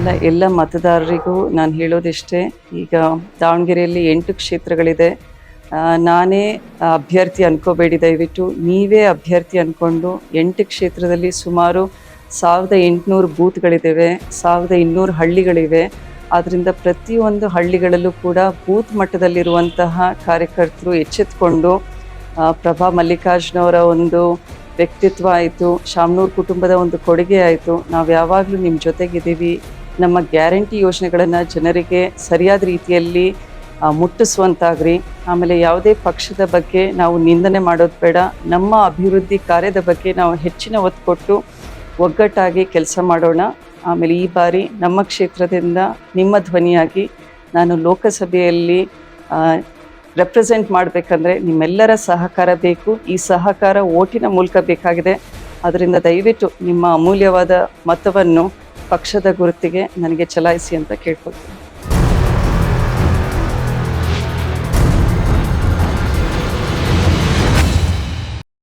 ಅಲ್ಲ ಎಲ್ಲ ಮತದಾರರಿಗೂ ನಾನು ಹೇಳೋದಿಷ್ಟೇ, ಈಗ ದಾವಣಗೆರೆಯಲ್ಲಿ ಎಂಟು ಕ್ಷೇತ್ರಗಳಿದೆ. ನಾನೇ ಅಭ್ಯರ್ಥಿ ಅನ್ಕೋಬೇಡಿ, ದಯವಿಟ್ಟು. ನೀವೇ ಅಭ್ಯರ್ಥಿ ಅಂದ್ಕೊಂಡು ಎಂಟು ಕ್ಷೇತ್ರದಲ್ಲಿ ಸುಮಾರು ಸಾವಿರದ ಎಂಟುನೂರು ಬೂತ್ಗಳಿದ್ದಾವೆ ಸಾವಿರದ ಇನ್ನೂರು ಹಳ್ಳಿಗಳಿವೆ. ಆದ್ದರಿಂದ ಪ್ರತಿಯೊಂದು ಹಳ್ಳಿಗಳಲ್ಲೂ ಕೂಡ ಬೂತ್ ಮಟ್ಟದಲ್ಲಿರುವಂತಹ ಕಾರ್ಯಕರ್ತರು ಎಚ್ಚೆತ್ಕೊಂಡು ಪ್ರಭಾ ಮಲ್ಲಿಕಾರ್ಜುನವರ ಒಂದು ವ್ಯಕ್ತಿತ್ವ ಆಯಿತು, ಶಾಮನೂರು ಕುಟುಂಬದ ಒಂದು ಕೊಡುಗೆ ಆಯಿತು. ನಾವು ಯಾವಾಗಲೂ ನಿಮ್ಮ ಜೊತೆಗಿದ್ದೀವಿ. ನಮ್ಮ ಗ್ಯಾರಂಟಿ ಯೋಜನೆಗಳನ್ನು ಜನರಿಗೆ ಸರಿಯಾದ ರೀತಿಯಲ್ಲಿ ಮುಟ್ಟಿಸುವಂತಾಗ್ರಿ. ಆಮೇಲೆ ಯಾವುದೇ ಪಕ್ಷದ ಬಗ್ಗೆ ನಾವು ನಿಂದನೆ ಮಾಡೋದು ಬೇಡ. ನಮ್ಮ ಅಭಿವೃದ್ಧಿ ಕಾರ್ಯದ ಬಗ್ಗೆ ನಾವು ಹೆಚ್ಚಿನ ಒತ್ತು ಕೊಟ್ಟು ಒಗ್ಗಟ್ಟಾಗಿ ಕೆಲಸ ಮಾಡೋಣ. ಆಮೇಲೆ ಈ ಬಾರಿ ನಮ್ಮ ಕ್ಷೇತ್ರದಿಂದ ನಿಮ್ಮ ಧ್ವನಿಯಾಗಿ ನಾನು ಲೋಕಸಭೆಯಲ್ಲಿ ರೆಪ್ರೆಸೆಂಟ್ ಮಾಡಬೇಕಂದ್ರೆ ನಿಮ್ಮೆಲ್ಲರ ಸಹಕಾರ ಬೇಕು. ಈ ಸಹಕಾರ ಓಟಿನ ಮೂಲಕ ಬೇಕಾಗಿದೆ. ಅದರಿಂದ ದಯವಿಟ್ಟು ನಿಮ್ಮ ಅಮೂಲ್ಯವಾದ ಮತವನ್ನು ಪಕ್ಷದ ಗುರುತಿಗೆ ನನಗೆ ಚಲಾಯಿಸಿ ಅಂತ ಕೇಳ್ಕೊಳ್ತೀನಿ.